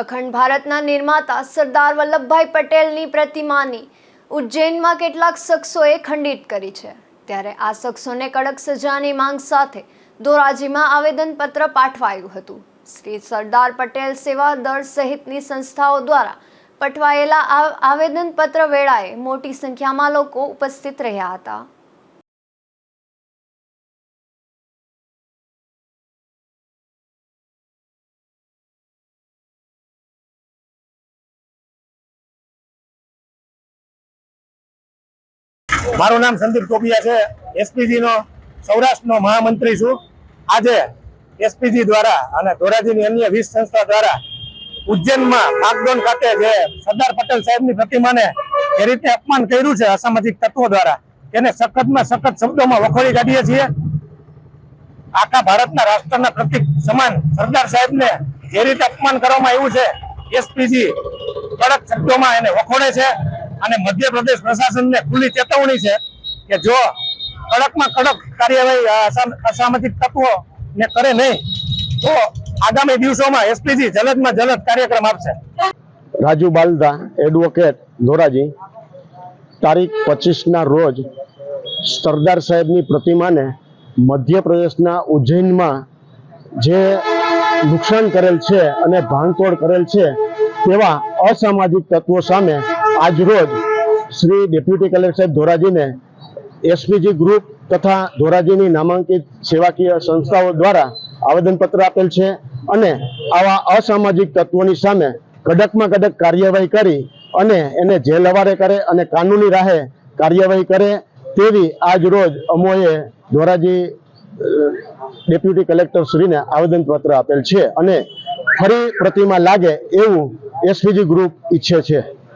અખંડ ભારતના નિર્માતા સરદાર વલ્લભભાઈ પટેલની પ્રતિમાની ઉજ્જૈનમાં કેટલાક શખ્સોએ ખંડિત કરી છે. ત્યારે આ શખ્સોને કડક સજાની માંગ સાથે ધોરાજીમાં આવેદનપત્ર પાઠવાયું હતું. શ્રી સરદાર પટેલ સેવા દળ સહિતની સંસ્થાઓ દ્વારા પઠવાયેલા આવેદનપત્ર વેળાએ મોટી સંખ્યામાં લોકો ઉપસ્થિત રહ્યા હતા. મારું નામ સંદીપ ટોપિયા છે. એસપીજી નો સૌરાષ્ટ્રનો મહામંત્રી છું. આજે એસપીજી દ્વારા અને ધોરાજીની અન્ય વીસ સંસ્થા દ્વારા ઉજ્જૈનમાં નાગડોન ખાતે જે સરદાર પટેલ સાહેબની પ્રતિમાને જે રીતે અપમાન કર્યું છે અસામાજિક તત્વો દ્વારા, તેને સખતમાં સખત શબ્દોમાં વખોડી કાઢીએ છીએ. આખા ભારતના રાષ્ટ્રના પ્રતિક સમાન સરદાર સાહેબને જે રીતે અપમાન કરવામાં આવ્યું છે એસપીજી કડક શબ્દોમાં એને વખોડે છે. અને મધ્યપ્રદેશ પ્રશાસનને ખુલ્લી ચેતવણી છે કે જો કડકમાં કડક કાર્યવાહી અસામાજિક તત્વો ને કરે નહીં, તો આગામી દિવસોમાં એસપીજી જલદમાં જલદ કાર્યક્રમ આપશે. રાજુ બાલદા એડવોકેટ ધોરાજી, તારીખ પચીસના રોજ સરદાર સાહેબની પ્રતિમાને મધ્યપ્રદેશના ઉજ્જૈનમાં જે નુકસાન કરેલ છે અને ભાંગતોડ કરેલ છે તેવા અસામાજિક તત્વો સામે આજરોજ શ્રી ડેપ્યુટી કલેક્ટર ધોરાજીને એસપીજી ગ્રુપ તથા ધોરાજીની નામાંકિત સેવાકીય સંસ્થાઓ દ્વારા આવેદનપત્ર આપેલ છે અને આવા અસામાજિક તત્વોની સામે કડકમાં કડક કાર્યવાહી કરી અને એને જેલ હવારે કરે અને કાનૂની રાહે કાર્યવાહી કરે તેવી આજ રોજ અમોએ ધોરાજી ડેપ્યુટી કલેક્ટર શ્રીને આવેદનપત્ર આપેલ છે અને ફરી પ્રતિમા લાગે એવું એસપીજી ગ્રુપ ઈચ્છે છે.